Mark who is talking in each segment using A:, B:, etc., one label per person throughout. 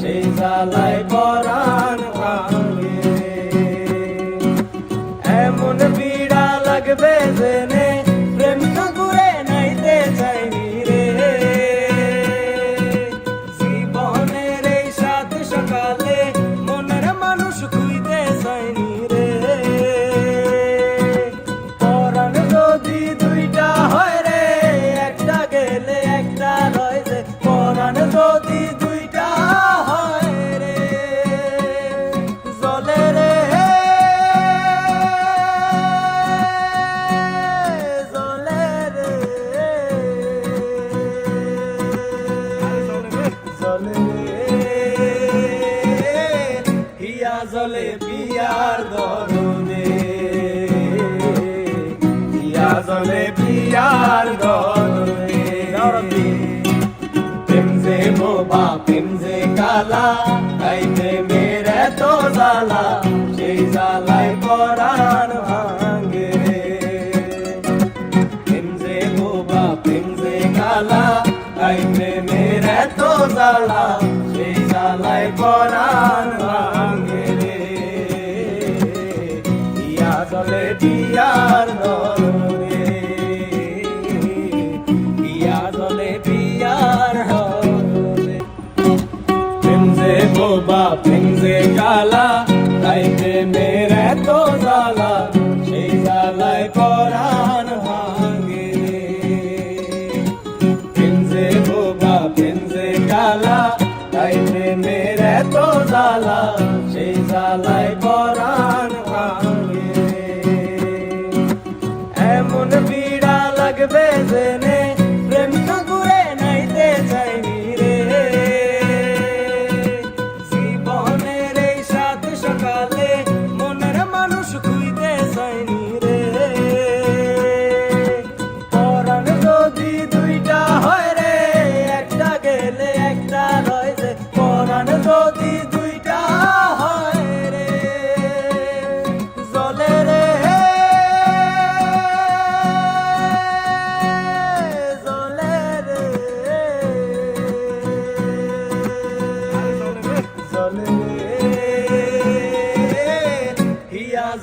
A: Jesus, I like. জলে দরনে ইয়া জলে peer দরনে প্রেম যে বোবা, প্রেম যে কালা তাই প্রেমের এত জ্বালা, সেই জ্বালায় পরাণ ভাঙে। রে প্রেম যে বোবা, প্রেম যে কালা তাই প্রেমের এত জ্বালা প্রেমের এত জ্বালা সেই জ্বালায় পরাণ ভাঙে। এমন বিড়া লাগবে জেনে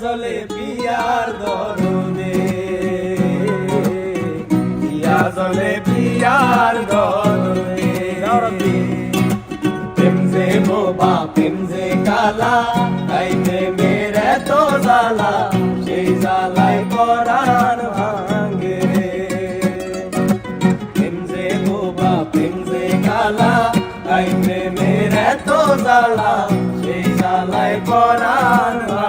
A: জলে পিয়ার দরনে হিয়া জলে পিয়ার দরনে প্রেম যে বোবা প্রেম যে কালা তাই প্রেমের এত জ্বালা সেই জ্বালায় পরাণ ভাঙে। রে প্রেম যে বোবা প্রেম কালা তাই প্রেমের এত জ্বালা সেই জ্বালায় পরাণ ভাঙে